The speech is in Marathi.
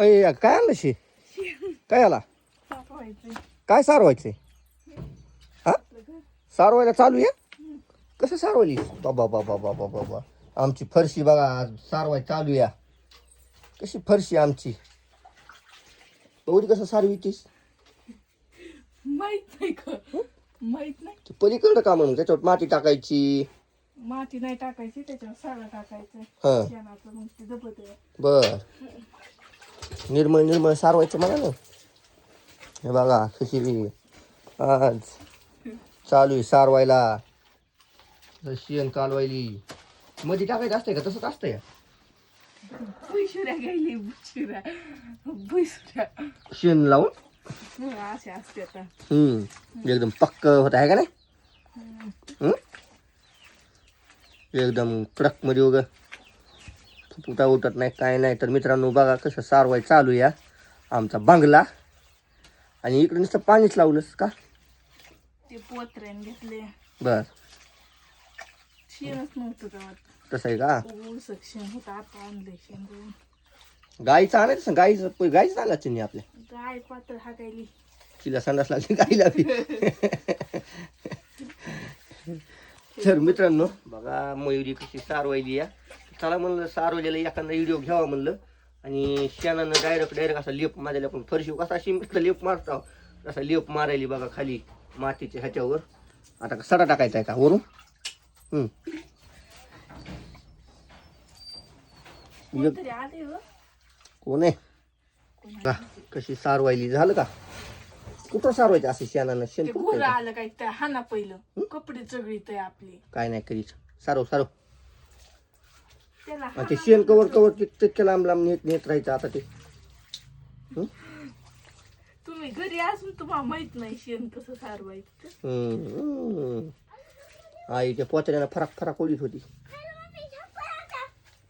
अय काय आणलं शे? काय आला? काय सारवायचंय? हा? सारवायला चालू आहे? कसं सारवली बाबा बाबा बाबा बाबा आमची फरशी बघा सारवाय चालू या कशी फरशी आमची? एवढी कसं सारवीतीस? माहीत नाही का माहीत नाही. पलीकडं का म्हणून? त्याच्यावर माती टाकायची. माती नाही टाकायची त्याच्यावर सगळं टाकायचं. शेणाचं मग ते दबत आहे. बर. निर्मळ निर्मळ सारवायचं मला ना हे बघा कशी आज चालू आहे सारवायला शेण कालवायली मध्ये टाकायचं असतंय का तसंच असतंय भुईशुऱ्या गेली भुईशुऱ्या भुईशुऱ्या शेण लावून हं, अशा असते आता हम्म एकदम पक्क होत आहे का नाही हम्म? एकदम कडकमध्ये वगैरे फुटा उठत नाही काय नाही. तर मित्रांनो बघा कसं सारवाय चालू या आमचा बंगला. आणि इकडे नुसतं पाणीच लावलंस का? ते पोत्र्यान घेतले. बर. शेणच नव्हतं तेव्हा तसं आहे का? ऊस शेण होतं आता आणलंय शेण करून गाईचं आणायचं गाईचं पै- गाईचं आणायचं नाही आपल्या? गाय पात्र हाकायली तिला संडास लागली गाईला बी. तर मित्रांनो बघा मयुरी कशी सारवायली या चला म्हणलं सारवलेला एखादा व्हिडिओ घ्यावा म्हणलं. आणि शेणानं डायरेक्ट डायरेक्ट असा लेप मारायला आपण फरशी कसा शिमिटला लेप मारतो. तसा लेप मारायली बघा खाली मातीच्या ह्याच्यावर. आता का सडा टाकायचा आहे का वरून? हो? कोण आहे? का? कशी सारवायली झालं का? कुठं सारवायचं असं शेणानं? शेण? आलं काय? हाना पहिलं. कपडे चगळीत आपली. काय नाही करीत. सारव सारव. आणि ते शेण कवर कवर तितक्या लांब लांब नेत नेत राहायचं आता ते तुम्ही घरी असून तुम्हाला माहीत नाही शेण कसं सारवायचं ते. हम्म, हम्म. आई त्या पोचऱ्यानं फराक फराक ओढीत होती